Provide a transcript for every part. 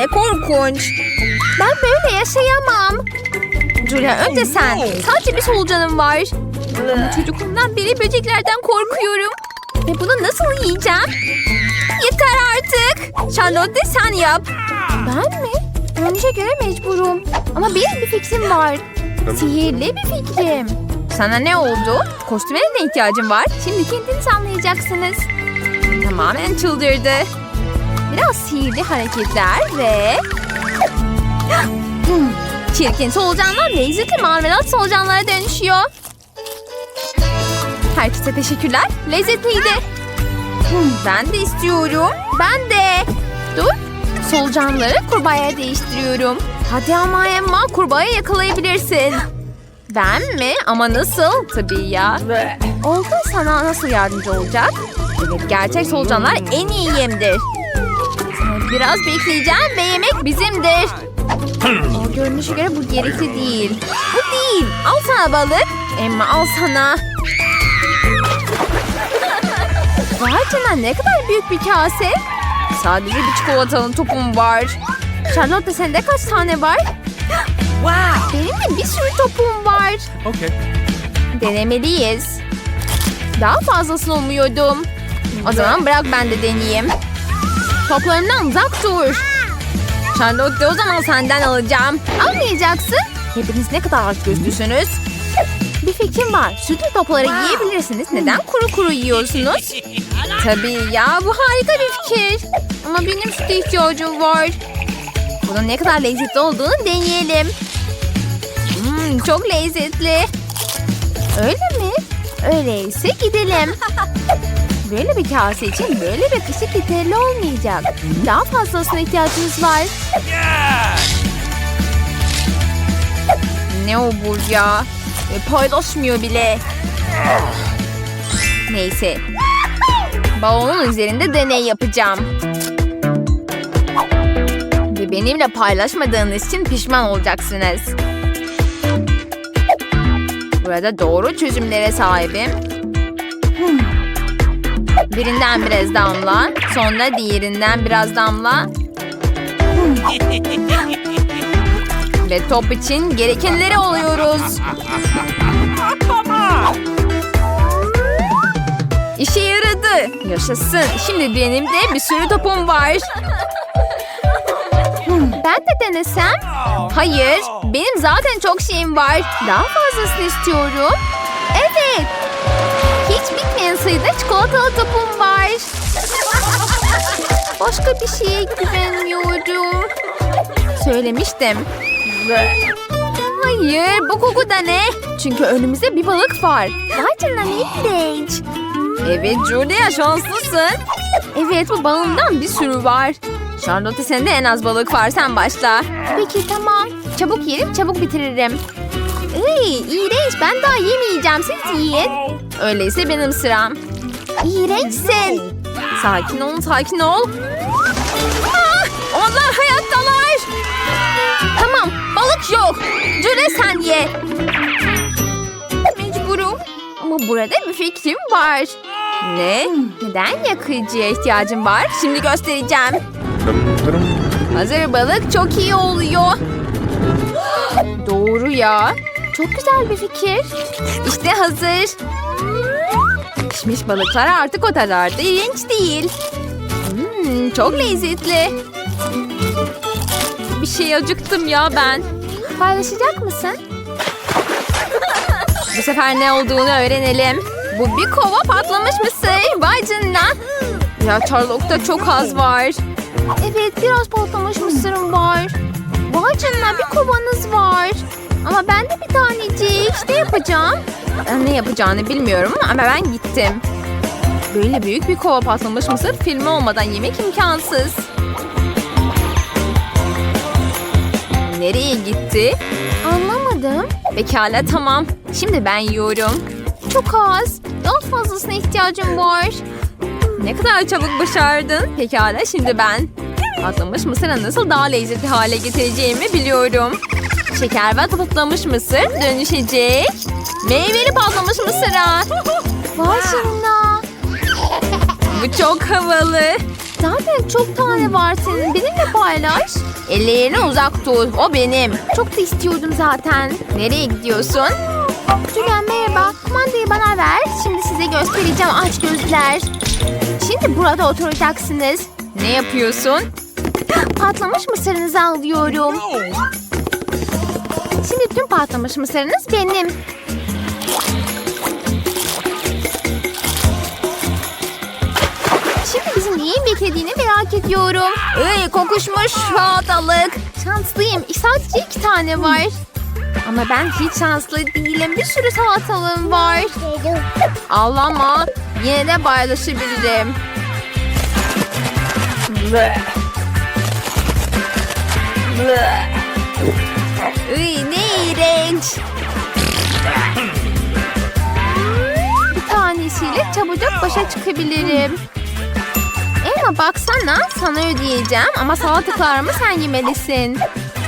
Ne korkunç. Ben böyle yaşayamam. Julia önce sen. Sadece bir solucanım var. Ama çocukluğumdan beri böceklerden korkuyorum. Ve bunu nasıl yiyeceğim? Yeter artık. Charlotte sen yap. Ben mi? Önce göre mecburum. Ama benim bir fikrim var. Sihirli bir fikrim. Sana ne oldu? Kostüme de ihtiyacım var. Şimdi kendiniz anlayacaksınız. Tamamen çıldırdı. Biraz sihirli hareketler ve... Hmm, Çirkin solucanlar lezzetli marmelat solucanlara dönüşüyor. Herkese teşekkürler. Lezzetliydi. Hmm, Ben de istiyorum. Ben de. Dur. Solucanları kurbağaya değiştiriyorum. Hadi ama Emma kurbağayı yakalayabilirsin. Ben mi? Ama nasıl? Tabii ya. Olgun sana nasıl yardımcı olacak? Evet gerçek solucanlar en iyi yemdir. Biraz bekleyeceğim ve yemek bizimdir. O görünüşe göre bu gerekli değil. Bu değil. Al sana balık. Emma al sana. Vay canına ne kadar büyük bir kase. Sadece bir çikolatalı topum var. Charlotte sende kaç tane var? Wow. Benim de bir sürü topum var. Okay. Denemeliyiz. Daha fazlasını umuyordum. O zaman bırak ben de deneyeyim. Toplarımdan uzak dur. Charlotte o zaman senden alacağım. Almayacaksın. Hepiniz ne kadar aç gözlüsünüz. Bir fikrim var. Sütlü topları yiyebilirsiniz. Neden kuru kuru yiyorsunuz? Tabii ya bu harika bir fikir. Ama benim süte ihtiyacım var. Bunun ne kadar lezzetli olduğunu deneyelim. Hmm, çok lezzetli. Öyle mi? Öyleyse gidelim. Böyle bir kase için böyle bir kaşık yeterli olmayacak. Daha fazlasına ihtiyacımız var. Ne o bu ya? E, paylaşmıyor bile. Neyse. Balonun üzerinde deney yapacağım. Ve benimle paylaşmadığınız için pişman olacaksınız. Burada doğru çözümlere sahibim. Birinden biraz damla, sonra diğerinden biraz damla. Ve top için gerekenleri alıyoruz. İşe yaradı. Yaşasın. Şimdi benim de bir sürü topum var. Ben de denesem? Hayır. Benim zaten çok şeyim var. Daha fazlasını istiyorum. Evet. Bitmeyen sayıda çikolatalı topum var. Başka bir şeye güvenmiyorum. Söylemiştim. Hayır, bu koku da ne? Çünkü önümüzde bir balık var. Ne iğrenç. Evet Julia şanslısın. Evet bu balığından bir sürü var. Charlotte sende en az balık var sen başla. Peki tamam. Çabuk yerim çabuk bitiririm. Iy, iğrenç ben daha yemeyeceğim siz yiyin. Öyleyse benim sıram. İğrençsin. Sakin ol sakin ol. Ah, onlar hayattalar. Tamam balık yok. Julia sen ye. Mecburum. Ama burada bir fikrim var. Ne? Neden yakıcıya ihtiyacım var? Şimdi göstereceğim. Hazır balık çok iyi oluyor. Doğru ya. Çok güzel bir fikir. İşte hazır. Pişmiş balıklar artık o kadar da değil. Hmm, çok lezzetli. Bir şey acıktım ya ben. Paylaşacak mısın? Bu sefer ne olduğunu öğrenelim. Bu bir kova patlamış mısır. Vay canına. Ya Charlotte'da çok az var. Evet biraz patlamış mısırım var. Vay canına bir kovanız var. Ama ben de bir tanecik. Ne yapacağım? Ben ne yapacağını bilmiyorum ama ben gittim. Böyle büyük bir kova patlamış mısır filmi olmadan yemek imkansız. Nereye gitti? Anlamadım. Pekala tamam. Şimdi ben yiyorum. Çok az. Daha fazlasına ihtiyacım var. Ne kadar çabuk başardın. Pekala şimdi ben. Patlamış mısıra nasıl daha lezzetli hale getireceğimi biliyorum. Şeker ve patlamış mısır dönüşecek. Meyveli patlamış mısıra. Vay canına. Bu çok havalı. Zaten çok tane var senin. Benimle paylaş. Ellerini uzak tut. O benim. Çok da istiyordum zaten. Nereye gidiyorsun? Julian merhaba. Kumandayı bana ver. Şimdi size göstereceğim aç gözler. Şimdi burada oturacaksınız. Ne yapıyorsun? Patlamış mısırınızı alıyorum. Şimdi tüm patlamış mısırınız benim. Bizim neyin beklediğini merak ediyorum. Iy kokuşmuş salatalık. Şanslıyım. Sadece iki tane var. Ama ben hiç şanslı değilim. Bir sürü salatalığım var. Ağlama. Yine de paylaşabilirim. Iy, ne iğrenç. Bir tanesiyle çabucak başa çıkabilirim. Baksana sana ödeyeceğim ama salatalıklarımı sen yemelisin.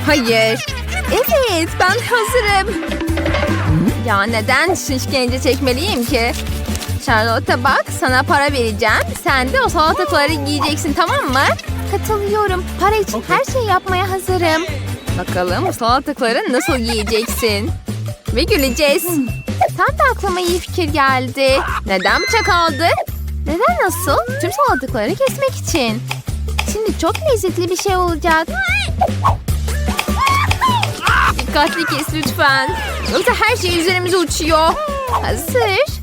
Hayır. Evet ben hazırım. Ya neden işkence çekmeliyim ki? Charlotte bak sana para vereceğim. Sen de o salatalıkları yiyeceksin tamam mı? Katılıyorum. Para için her şeyi yapmaya hazırım. Bakalım bu salatalıkları nasıl yiyeceksin? Ve güleceğiz. Tam da aklıma iyi fikir geldi. Neden bıçak aldı? Neden nasıl? Tüm salatalıkları kesmek için. Şimdi çok lezzetli bir şey olacak. Dikkatli kes lütfen. Yoksa her şey üzerimize uçuyor. Hazır.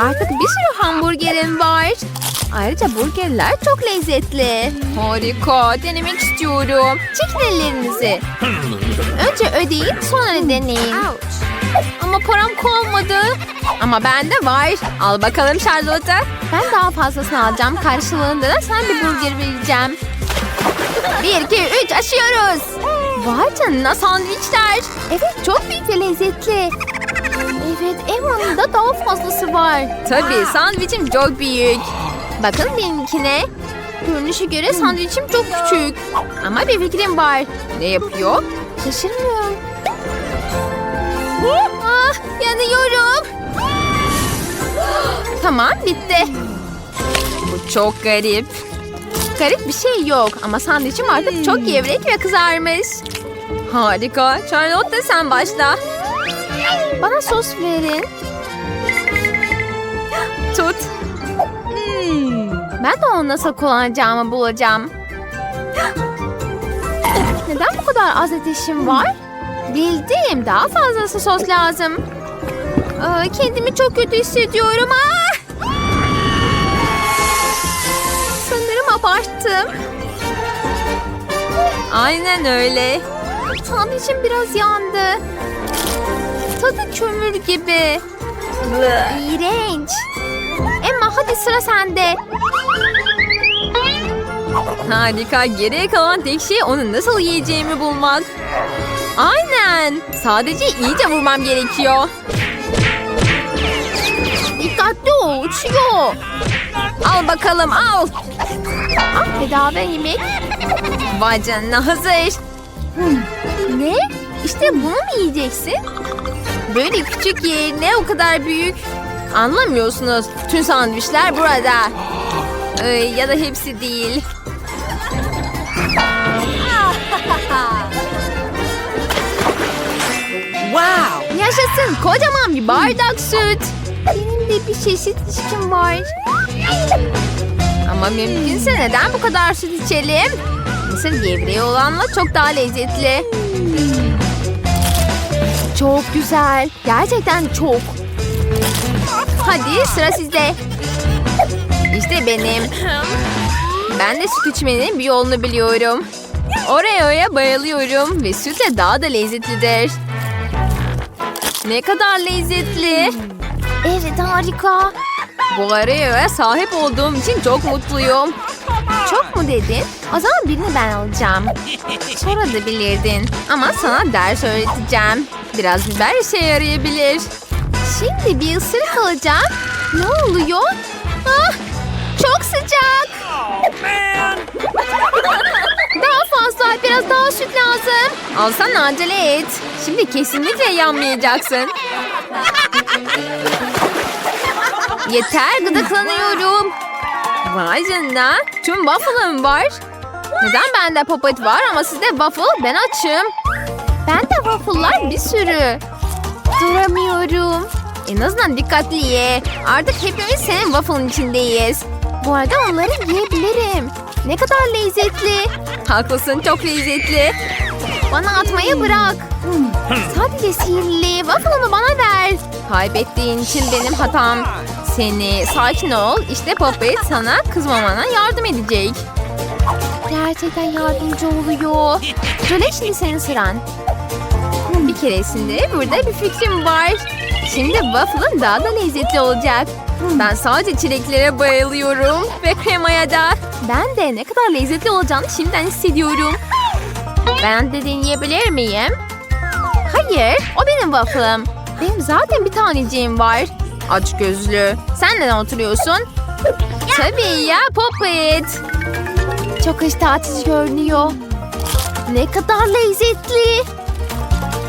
Artık bir sürü hamburgerim var. Ayrıca burgerler çok lezzetli. Harika. Denemek istiyorum. Çekin ellerinizi. Önce ödeyin sonra deneyin. Ama param kalmadı. Ama bende var. Al bakalım Charlotte. Ben daha fazlasını alacağım. Karşılığında da sana bir burger vereceğim. Bir, iki, üç açıyoruz. Vay canına sandviçler. Evet çok büyük ve lezzetli. Evet Emma'nın da daha fazlası var. Tabii sandviçim çok büyük. Bakın benimkine. Görünüşe göre sandviçim çok küçük. Ama bir fikrim var. Ne yapıyor? Şaşırmıyorum. Ah yanıyorum. Tamam bitti. Bu çok garip. Garip bir şey yok ama sandviçim artık çok gevrek ve kızarmış. Harika. Charlotte sen başla. Bana sos verin. Tut. Ben de onu nasıl kullanacağımı bulacağım. Neden bu kadar az ateşim var? Bildim. Daha fazlası sos lazım. Aa, kendimi çok kötü hissediyorum. Aa! Sanırım abarttım. Aynen öyle. Sandviçim biraz yandı. Tadı kömür gibi. İğrenç. Emma hadi sıra sende. Harika. Geriye kalan tek şey onu nasıl yiyeceğimi bulmak. Aynen. Sadece iyice vurmam gerekiyor. Dikkatli ol. Uçuyor. Al bakalım al. Ah bedava yemek. Vay canına hazır. Hmm, Ne? İşte bunu mu yiyeceksin? Böyle küçük yerine o kadar büyük. Anlamıyorsunuz. Bütün sandviçler burada. Ee, ya da hepsi değil. Yaşasın kocaman bir bardak süt. Benim de bir çeşit içkim var. Ama mümkünse neden bu kadar süt içelim? Mısır gevreği olanla çok daha lezzetli. Çok güzel. Gerçekten çok. Hadi sıra sizde. İşte benim. Ben de süt içmenin bir yolunu biliyorum. Oreo'ya bayılıyorum ve süt de daha da lezzetlidir. Ne kadar lezzetli. Evet harika. Bu Oreo'ya sahip olduğum için çok mutluyum. Çok mu dedin? O zaman birini ben alacağım. Sonra da bilirdin. Ama sana ders öğreteceğim. Biraz biber işe yarayabilir. Şimdi bir ısırık alacağım. Ne oluyor? Ah, çok sıcak. Süt lazım. Alsana acele et. Şimdi kesinlikle yanmayacaksın. Yeter, gıdıklanıyorum. Vay canına. Tüm waffle'ım var. Neden bende popet var ama sizde waffle? Ben açım. Bende waffle'lar bir sürü. Duramıyorum. En azından dikkatli ye. Artık hepimiz senin waffle'ın içindeyiz. Bu arada onları yiyebilirim. Ne kadar lezzetli. Haklısın çok lezzetli. Bana atmayı bırak. Sadece sihirli. Waffle'ımı bana ver. Kaybettiğin için benim hatam. Seni sakin ol. İşte Puppet sana kızmamana yardım edecek. Gerçekten yardımcı oluyor. Söyle şimdi senin sıran. Bir keresinde burada bir fikrim var. Şimdi waffle'ın daha da lezzetli olacak. Ben sadece çileklere bayılıyorum ve kremaya da. Ben de ne kadar lezzetli olacağını şimdiden hissediyorum. Ben de deneyebilir miyim? Hayır, o benim waffle'ım. Benim zaten bir taneciğim var. Aç gözlü. Sen neden oturuyorsun? Tabii ya Poppet. Çok iştah açıcı görünüyor. Ne kadar lezzetli.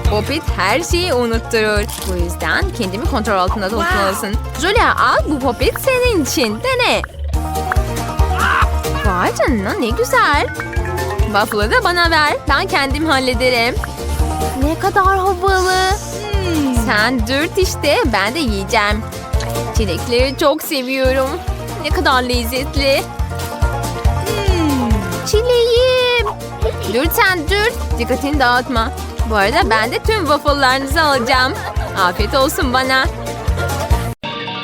Poppet her şeyi unutturur. Bu yüzden kendimi kontrol altında tutmalısın. Julia al bu Poppet senin için. Dene. Vay canına ne güzel. Waffle'ı da bana ver. Ben kendim hallederim. Ne kadar havalı. Sen dürt işte. Ben de yiyeceğim. Çilekleri çok seviyorum. Ne kadar lezzetli. Çileğim. Dürt sen dürt. Dikkatini dağıtma. Bu arada ben de tüm waffle'larınızı alacağım. Afiyet olsun bana.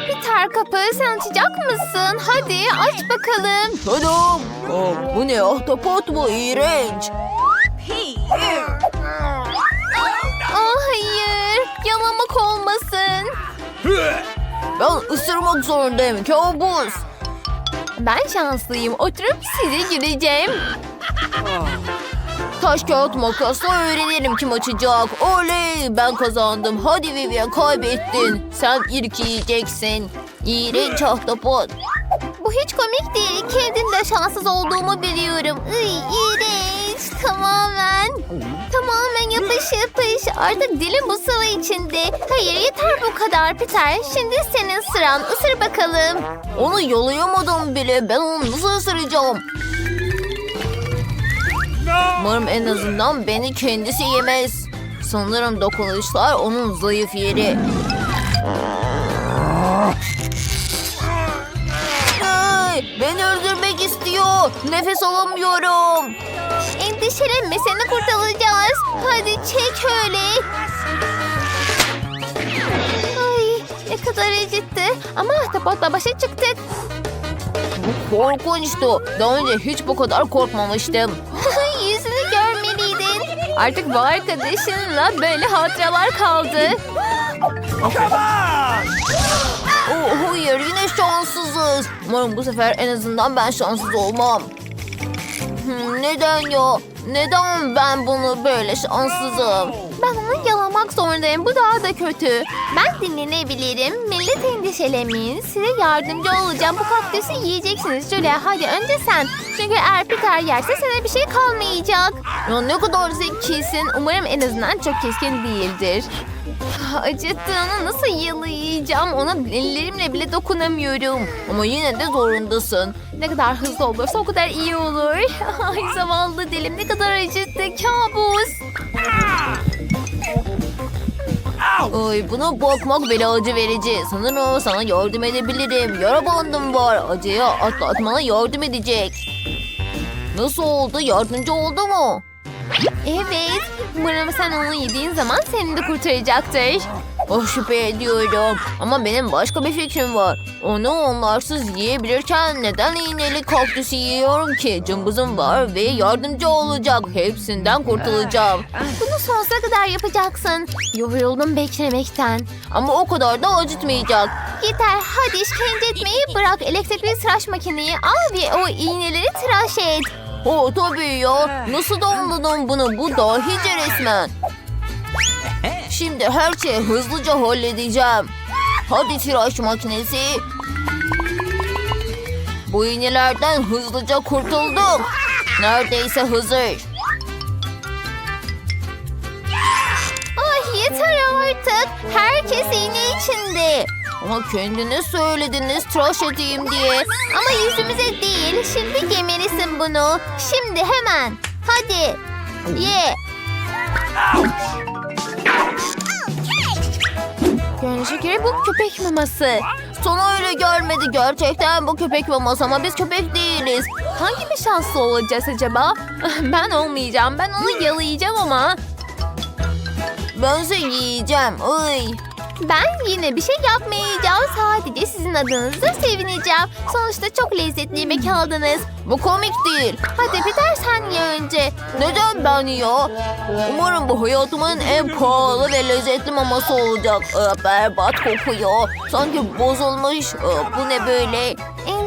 Biter kapı. Sen açacak mısın? Hadi aç bakalım. Tadam! Aa, bu ne ahtapot mu? İğrenç. Oh hayır. Yalamak olmasın. Ben ısırmak zorundayım. Kabus. Ben şanslıyım. Oturup size gireceğim. Taş kağıt makasla öğrenirim kim açacak. Oley ben kazandım. Hadi Vivian kaybettin. Sen ilk yiyeceksin. İğrenç ahtapot. Bu hiç komik değil. Kendimde şanssız olduğumu biliyorum. Iy, iğrenç. Tamamen. Tamamen yapış yapış. Artık dilim bu sıvı içinde. Hayır yeter bu kadar Peter. Şimdi senin sıran. Isır bakalım. Onu yalayamadım bile. Ben onu nasıl ısıracağım? Umarım en azından beni kendisi yemez. Sanırım dokunuşlar onun zayıf yeri. Hey, beni öldürmek istiyor. Nefes alamıyorum. Endişelenme seni kurtaracağız. Hadi çek öyle. Ay ne kadar acıttı. Ama ahtapotla başa çıktık. Bu korkunçtu. Daha önce hiç bu kadar korkmamıştım. Yüzünü görmeliydin. Artık bu arkadaşınla böyle hatıralar kaldı. Oh, hayır yine şanssızız. Umarım bu sefer en azından ben şanssız olmam. Hmm, Neden ya? Neden ben bunu böyle şanssızım? Yalamak zorundayım. Bu daha da kötü. Ben dinlenebilirim. Millet endişelemeyin. Size yardımcı olacağım. Bu kaktüsü yiyeceksiniz Julia. Hadi önce sen. Çünkü eğer Peter yerse sana bir şey kalmayacak. Ya ne kadar zekisin. Umarım en azından çok keskin değildir. Acıttığını nasıl yalayacağım? Ona ellerimle bile dokunamıyorum. Ama yine de zorundasın. Ne kadar hızlı olursa o kadar iyi olur. Ay zavallı dilim ne kadar acıttı. Kabus. Ay buna bakmak bile acı verici. Sanırım sana yardım edebilirim. Yara bandım var. Acıya atlatmana yardım edecek. Nasıl oldu? Yardımcı oldu mu? Evet. Umarım sen onu yediğin zaman seni de kurtaracaktır. Oh şüphe ediyorum. Ama benim başka bir fikrim var. Onu onlarsız yiyebilirken neden iğneli kaktüsü yiyorum ki? Cımbızım var ve yardımcı olacak. Hepsinden kurtulacağım. Bunu sonsuza kadar yapacaksın. Yoruldum beklemekten. Ama o kadar da acıtmayacak. Yeter hadi işkence etmeyi bırak. Elektrikli tıraş makineyi al ve o iğneleri tıraş et. Oh tabii ya. Nasıl da anladım bunu? Bu dahice resmen. Şimdi her şeyi hızlıca halledeceğim. Hadi tıraş makinesi. Bu iğnelerden hızlıca kurtuldum. Neredeyse hazır. Ay yeter artık. Herkes iğne içinde. Ama kendiniz söylediniz tıraş edeyim diye. Ama yüzümüze değil. Şimdi yemelisin bunu. Şimdi hemen. Hadi. Ye. Görünüşe göre bu köpek maması. Sana öyle gelmedi gerçekten bu köpek maması ama biz köpek değiliz. Hangimiz şanslı olacağız acaba? Ben olmayacağım. Ben onu yalayacağım ama. Bense yiyeceğim. Ay. Ben yine bir şey yapmayacağım. Sadece sizin adınıza sevineceğim. Sonuçta çok lezzetli yemek aldınız. Bu komik değil. Hadi Peter sen ye önce. Neden ben ya? Umarım bu hayatımın en pahalı ve lezzetli maması olacak. Ee, berbat kokuyor. Sanki bozulmuş. Ee, bu ne böyle?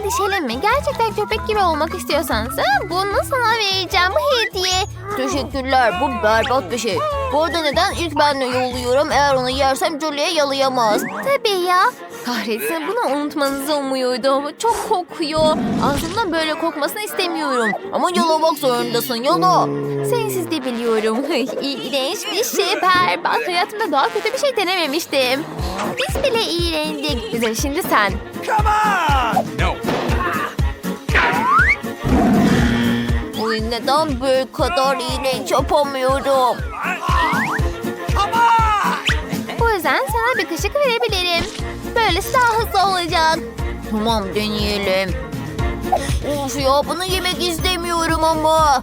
Endişelenme. Gerçekten köpek gibi olmak istiyorsansa bunu sana vereceğim. Bu hediye. Teşekkürler. Bu berbat bir şey. Bu arada neden ilk ben yolluyorum? Eğer onu yersem Julie'ye yalayamaz. Tabii ya. Kahretsin bunu unutmanızı umuyordum. Çok kokuyor. Ağzımdan böyle kokmasını istemiyorum. Ama yalamak zorundasın. Yala. Sensiz de biliyorum. İğrenç bir şey berbat. Hayatımda daha kötü bir şey denememiştim. Biz bile iğrendik. Güzel şimdi sen. Come on! No. Uy, neden böyle kadar iğrenç yapamıyorum? Bu yüzden sana bir kaşık verebilirim. Böylesi daha hızlı olacak. Tamam deneyelim. Of ya bunu yemek istemiyorum ama.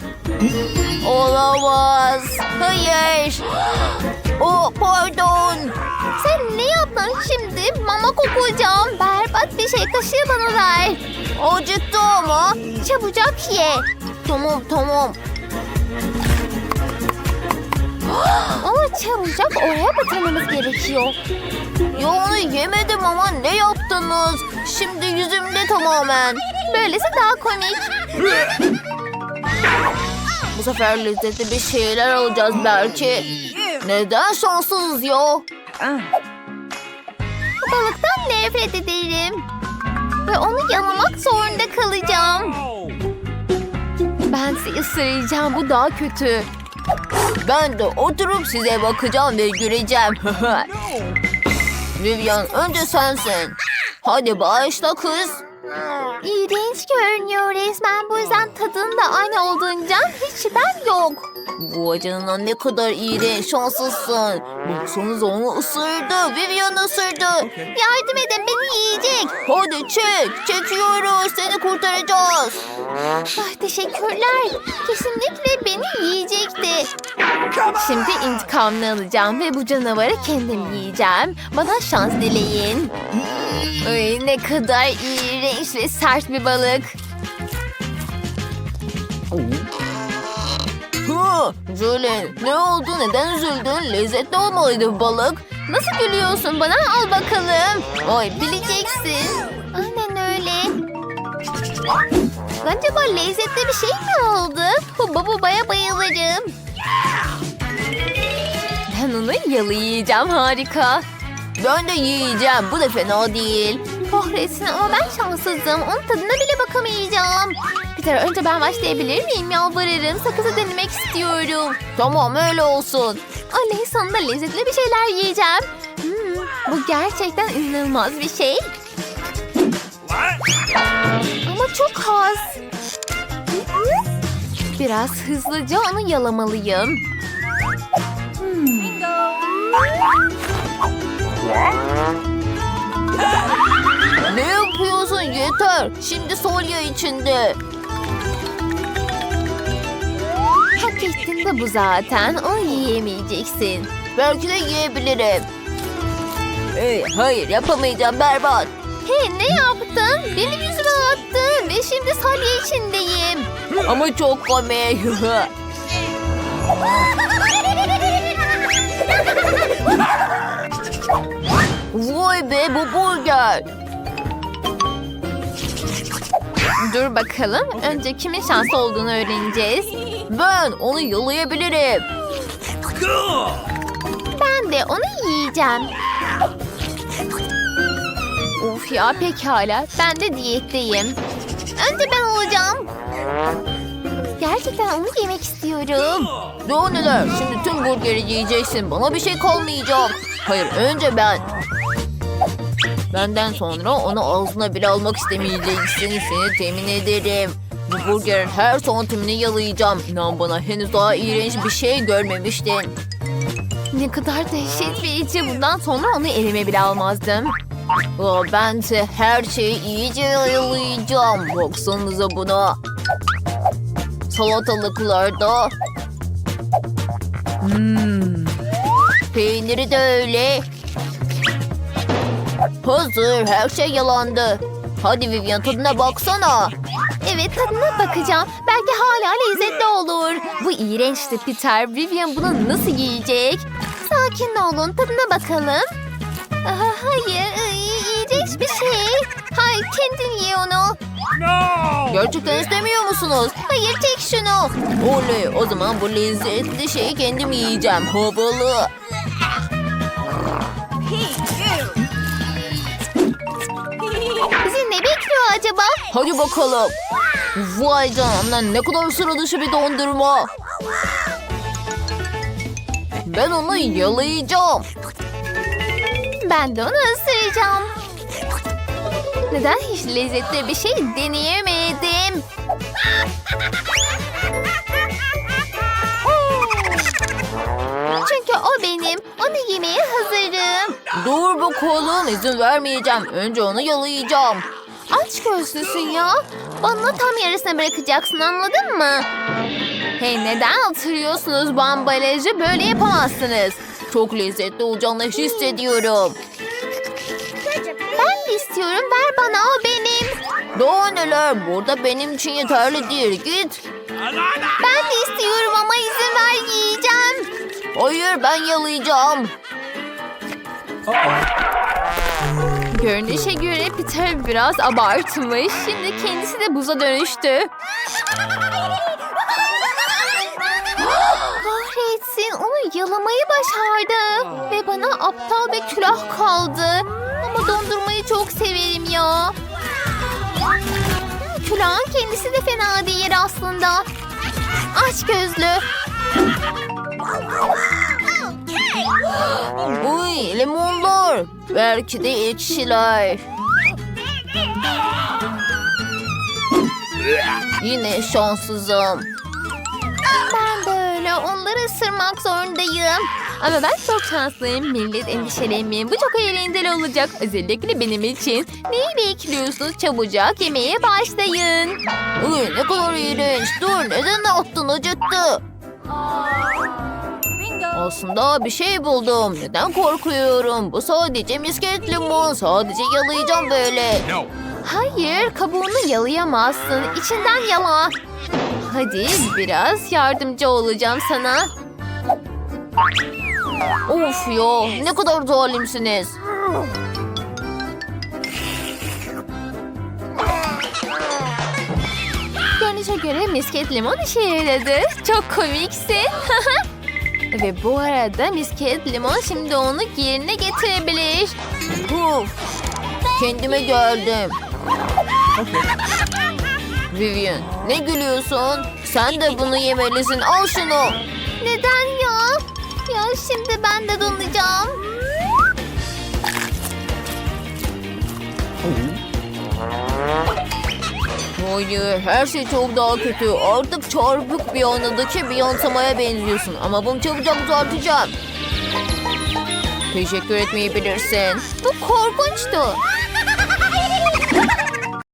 Olamaz. Hayır. Oh pardon. Sen ne yaptın şimdi? Mama kokacağım. Berbat bir şey. Kaşığı bana ver. Acıttı ama. Çabucak ye. Tamam tamam. Onu çabucak oraya batırmamız gerekiyor. Ya onu yemedim ama ne yaptınız? Şimdi yüzümde tamamen. Böylesi daha komik. Bu sefer lezzetli bir şeyler alacağız belki. Neden şanssızız ya? Balıktan nefret ederim. Ve onu yalamak zorunda sizi ısıracağım. Bu daha kötü. Ben de oturup size bakacağım ve güleceğim. Vivian önce sensin. Hadi başla kız. İğrenç görünüyor resmen. Bu yüzden tadının da aynı olduğundan hiç şüphem yok. Bu canına ne kadar iğrenç şanslısın. Baksanıza onu ısırdı. Vivian ısırdı. Yardım edin beni yiyecek. Hadi çek. Çekiyoruz. Seni kurtaracağız. Ah, teşekkürler. Kesinlikle beni yiyecekti. Şimdi intikamını alacağım ve bu canavarı kendim yiyeceğim. Bana şans dileyin. Ay, ne kadar iğrenç ve sert bir balık. Hı, Julie ne oldu? Neden üzüldün? Lezzetli olmalıydı balık. Nasıl gülüyorsun bana? Al bakalım. Ay bileceksin. Aynen öyle. Acaba lezzetli bir şey mi oldu? Hubba bubaya bayılırım. Ben onu yalayacağım harika. Ben de yiyeceğim. Bu da fena değil. Kahretsin ama ben şanssızım. Onun tadına bile bakamayacağım. Peter önce ben başlayabilir miyim? Yalvarırım. Sakızı denemek istiyorum. Tamam öyle olsun. Oley sonunda lezzetli bir şeyler yiyeceğim. Hmm, bu gerçekten inanılmaz bir şey. Ama çok az. Biraz hızlıca onu yalamalıyım. Ne yapıyorsun? Yeter. Şimdi Solya içinde. Hak ettin de bu zaten. Onu yiyemeyeceksin. Belki de yiyebilirim. Hey, hayır yapamayacağım berbat. Hey ne yaptın? Benim yüzüme attın ve şimdi salya içindeyim. Ama çok komik. Vay be bu burger. Dur bakalım. Önce kimin şanslı olduğunu öğreneceğiz. Ben onu yalayabilirim. Ben de onu yiyeceğim. Of ya pekala. Ben de diyetteyim. Önce ben olacağım. Gerçekten onu yemek istiyorum. Daha neler? Şimdi tüm burgeri yiyeceksin. Bana bir şey kalmayacak. Hayır önce ben. Benden sonra onu ağzına bile almak istemeyeceksin. Seni temin ederim. Bu burgerin her santimini yalayacağım. İnan bana henüz daha iğrenç bir şey görmemiştin. Ne kadar dehşet verici. Bundan sonra onu elime bile almazdım. Aa, bense her şeyi iyice yalayacağım. Baksanıza buna. Salatalıklarda. Hmm. Peyniri de öyle. Hazır her şey yalandı. Hadi Vivian tadına baksana. Evet tadına bakacağım. Belki hala lezzetli olur. Bu iğrençti Peter. Vivian bunu nasıl yiyecek? Sakin olun tadına bakalım. Aha, hayır iğrenç bir şey. Hayır kendin ye onu. No! Gerçekten istemiyor musunuz? Hayır çek şunu. Oley o zaman bu lezzetli şeyi kendim yiyeceğim. Havalı. Bekliyor acaba? Hadi bakalım. Vay canına ne kadar sıra dışı bir dondurma. Ben onu yalayacağım. Ben de onu ısıracağım. Neden hiç lezzetli bir şey deneyemedim? Çünkü o benim. Onu yemeye hazırım. Dur bakalım izin vermeyeceğim. Önce onu yalayacağım. Aç gözlüsün ya. Bana tam yarısını bırakacaksın anladın mı? Hey neden oturuyorsunuz bu? Böyle yapamazsınız. Çok lezzetli olacağını hissediyorum. Ben de istiyorum. Ver bana o benim. Daha neler burada benim için yeterli değil. Git. Ben de istiyorum ama izin ver yiyeceğim. Hayır ben yalayacağım. Görünüşe göre Peter biraz abartmış. Şimdi kendisi de buza dönüştü. Kahretsin onu yalamayı başardı. Ve bana aptal ve külah kaldı. Ama dondurmayı çok severim ya. Külahın kendisi de fena değil aslında. Aç gözlü. Uy limonlar. Belki de ekşiler. Yine şanssızım. Ben de öyle onları ısırmak zorundayım. Ama ben çok şanslıyım. Millet endişelenmeyin. Bu çok eğlenceli olacak. Özellikle benim için. Neyi bekliyorsunuz? Çabucak yemeğe başlayın. Uy ne kadar iğrenç. Dur neden attın acıttı. Aslında bir şey buldum. Neden korkuyorum? Bu sadece misket limon. Sadece yalayacağım böyle. No! Hayır, kabuğunu yalayamazsın. İçinden yala. Hadi biraz yardımcı olacağım sana. Of ya ne kadar zalimsiniz. Görünüşe göre misket limon işe yaradı. Çok komiksin. Ve bu arada misket limon şimdi onu yerine getirebilir. Uf, kendime geldim. Vivian ne gülüyorsun? Sen de bunu yemelisin. Al şunu. Neden ya? Ya şimdi ben de donacağım. Hayır her şey çok daha kötü. Artık çarpık bir anadaki bir yansımaya benziyorsun. Ama bunu çabucak düzelteceğim. Teşekkür etmeyi bilirsin. Bu korkunçtu.